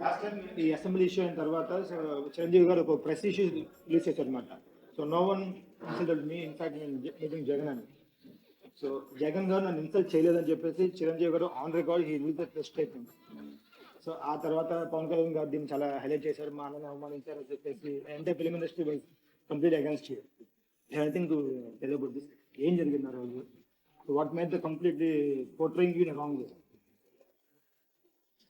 Last time ఈ assembly issue అయిన తర్వాత సో చిరంజీవి గారు ఒక ప్రెస్ ఇష్యూ రిలీజ్ చేశారు అనమాట so no one insulted me in fact నేను మీటింగ్ జగన్ అని సో జగన్ గారు నన్ను ఇన్సల్ట్ చేయలేదని చెప్పేసి చిరంజీవి గారు on record he release press statement. So ఆ తర్వాత పవన్ కళ్యాణ్ గారు దీన్ని చాలా హైలైట్ చేశారు మా అన్నని అవమానించారు అని చెప్పేసి అంటే film industry wise complete against you. I to తెలియబుడ్ this ఏం జరిగింది ఆ రోజు? What made the completely portraying you wrong way?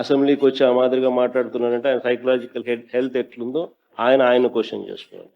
అసెంబ్లీకి వచ్చి ఆ మాదిరిగా మాట్లాడుతున్నాడంటే ఆయన సైకలాజికల్ హెల్త్ ఎట్లుందో ఆయన ఆయన క్వశ్చన్ చేసుకోవాలి.